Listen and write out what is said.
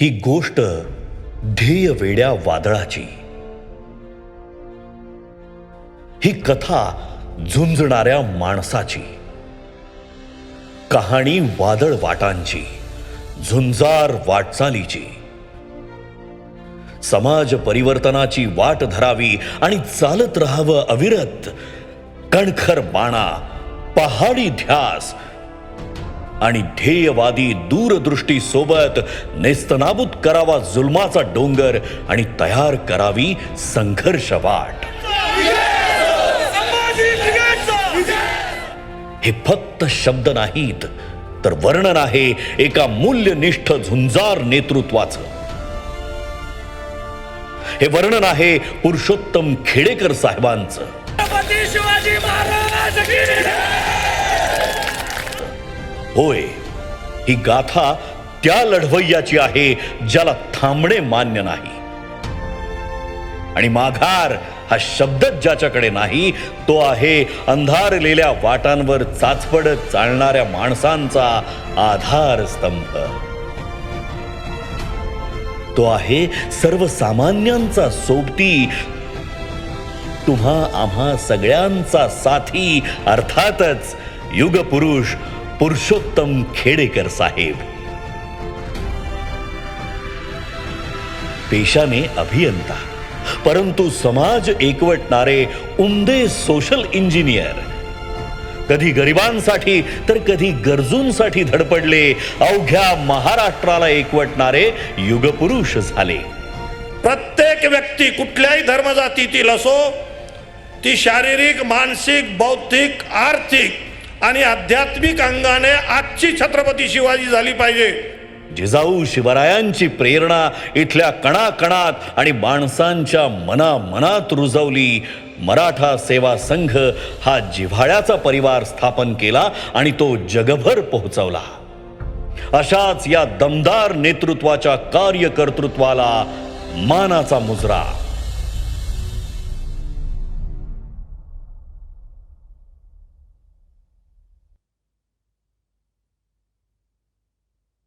ही गोष्ट ध्येय वेड्या वादळाची. ही कथा झुंजणाऱ्या माणसाची. कहाणी वादळ वाटांची झुंजार वाटचालीची. समाज परिवर्तनाची वाट धरावी आणि चालत राहावं अविरत. कणखर बाणा पहाडी ध्यास आणि ध्येयवादी दूरदृष्टी सोबत नेस्तनाबूत करावा जुलमाचा डोंगर आणि तयार करावी संघर्ष वाट. हे फक्त शब्द नाहीत तर वर्णन आहे एका मूल्यनिष्ठ झुंजार नेतृत्वाचं. हे वर्णन आहे पुरुषोत्तम खेडेकर साहेबांचं. होय ही गाथा त्या लढवय्याची आहे ज्याला थांबणे मान्य नाही. आणि माघार हा शब्दच ज्याच्याकडे नाही तो आहे अंधारलेल्या वाटांवर चाचपडत चालणाऱ्या माणसांचा आधारस्तंभ. तो आहे सर्वसामान्यांचा सोबती तुम्हा आम्हा सगळ्यांचा साथी अर्थातच युगपुरुष पुरुषोत्तम खेडेकर साहेब. पेशाने अभियंता परंतु समाज एकवटणारे उमदे सोशल इंजिनियर कधी गरिबांसाठी तर कधी गरजूंसाठी धडपडले अवघ्या महाराष्ट्राला एकवटणारे युगपुरुष झाले. प्रत्येक व्यक्ती कुठल्याही धर्मजातीतील असो ती शारीरिक मानसिक बौद्धिक आर्थिक आणि आध्यात्मिक अंगाने आजची छत्रपती शिवाजी झाली पाहिजे. जिजाऊ शिवरायांची प्रेरणा इथल्या कणाकणात आणि माणसांच्या मनामनात रुजवली. मराठा सेवा संघ हा जिव्हाळ्याचा परिवार स्थापन केला आणि तो जगभर पोहोचवला. अशाच या दमदार नेतृत्वाच्या कार्यकर्तृत्वाला मानाचा मुजरा.